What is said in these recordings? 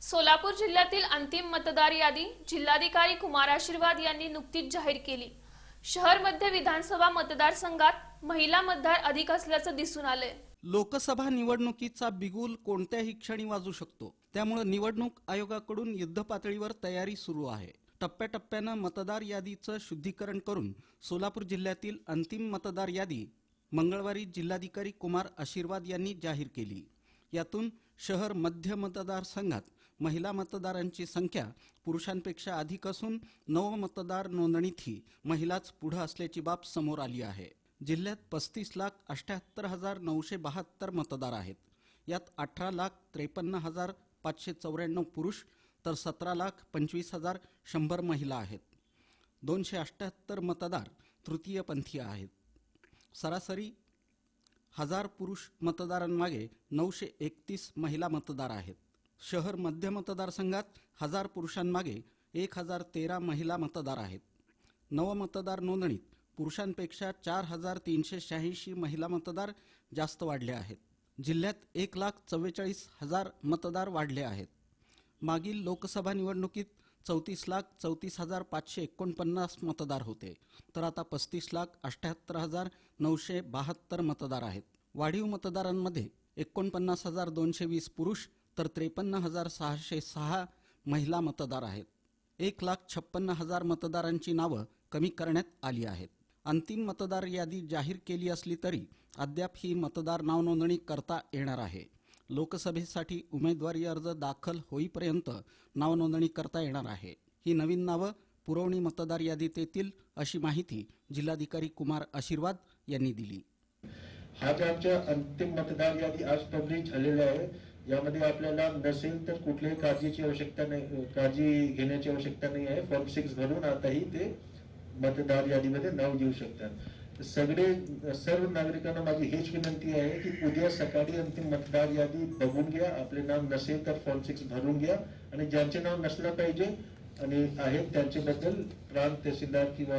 सोलापूर जिल्ह्यातील अंतिम मतदार यादी जिल्हाधिकारी कुमार आशीर्वाद यांनी नुकतीच जाहीर केली. शहर मध्य विधानसभा मतदारसंघात महिला मतदार अधिक असल्याचं दिसून आलंय. लोकसभा निवडणुकीचा बिगुल कोणत्याही क्षणी वाजू शकतो. त्यामुळे निवडणूक आयोगाकडून युद्धपातळीवर तयारी सुरू आहे. टप्प्याटप्प्यानं मतदार यादीचं शुद्धीकरण करून सोलापूर जिल्ह्यातील अंतिम मतदार यादी मंगळवारी जिल्हाधिकारी कुमार आशीर्वाद यांनी जाहीर केली. यातून शहर मध्य मतदारसंघात महिला मतदारांची संख्या पुरुषांपेक्षा अधिक असून नवमतदार नोंदणीतही महिलाच पुढं असल्याची बाब समोर आली आहे. जिल्ह्यात पस्तीस लाख अठ्याहत्तर हजार नऊशे बहात्तर मतदार आहेत. यात अठरा लाख त्रेपन्न हजार पाचशे चौऱ्याण्णव पुरुष तर सतरा लाख पंचवीस हजार शंभर महिला आहेत. दोनशे अठ्ठ्याहत्तर मतदार तृतीयपंथीय आहेत. सरासरी हजार पुरुष मतदारांमागे नऊशे एकतीस महिला मतदार आहेत. शहर मध्य मतदारसंघात हजार पुरुषांमागे एक हजार तेरा महिला मतदार आहेत. नवमतदार नोंदणीत पुरुषांपेक्षा चार हजार तीनशे शहाऐंशी महिला मतदार जास्त वाढले आहेत. जिल्ह्यात एक लाख चव्वेचाळीस हजार मतदार वाढले आहेत. मागील लोकसभा निवडणुकीत चौतीस लाख चौतीस हजार पाचशे एकोणपन्नास मतदार होते. तर आता पस्तीस लाख अठ्ठ्याहत्तर हजार नऊशे बहात्तर मतदार आहेत. वाढीव मतदारांमध्ये एकोणपन्नास हजार दोनशे वीस पुरुष तर त्रेपन्न हजार सहाशे सहा महिला मतदार आहेत. एक लाख छप्पन्न हजार मतदारांची नावं कमी करण्यात आली आहेत. अंतिम मतदार यादी जाहीर केली असली तरी अद्याप ही मतदार नावनोंदणी करता येणार आहे. लोकसभेसाठी उमेदवारी अर्ज दाखल होईपर्यंत नावनोंदणी करता येणार आहे. ही नवीन नावं पुरवणी मतदार यादीत येतील अशी माहिती जिल्हाधिकारी कुमार आशीर्वाद यांनी दिली. हा ज्या आमच्या अंतिम मतदार यादी आज पब्लिश झालेला आहे. यामध्ये आपल्याला नसेल तर कुठल्याही काळजीची आवश्यकता नाही काळजी घेण्याची आवश्यकता नाही आहे. फॉर्म सिक्स भरून आताही ते मतदार यादीमध्ये नाव देऊ शकतात. सगळे सर्व नागरिकांना माझी हेच विनंती आहे की उद्या सकाळी अंतिम मतदार यादी बघून घ्या. आपले नाव नसेल तर फॉर्म सिक्स भरून घ्या. आणि ज्यांचे नाव नसलं पाहिजे आणि आहेत त्यांच्याबद्दल प्रांत तहसीलदार किंवा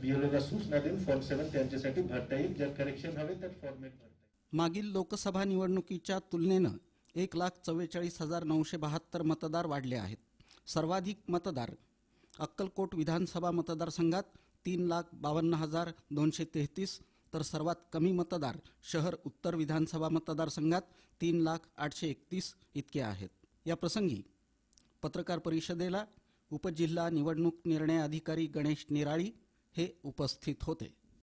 बिओला सूचना देऊन फॉर्म सेवन त्यांच्यासाठी भरता येईल. जर करेक्शन हवे तर फॉर्मेट भरता येईल. मागील लोकसभा निवडणुकीच्या तुलनेनं एक लाख चव्वेचाळीस हजार नऊशे बहात्तर मतदार वाढले आहेत. सर्वाधिक मतदार अक्कलकोट विधानसभा मतदारसंघात तीन लाख बावन्न हजार दोनशे तेहतीस तर सर्वात कमी मतदार शहर उत्तर विधानसभा मतदारसंघात तीन लाख आठशे एकतीस इतके आहेत. या प्रसंगी पत्रकार परिषदेला उपजिल्हा निवडणूक निर्णय अधिकारी गणेश निराळी हे उपस्थित होते.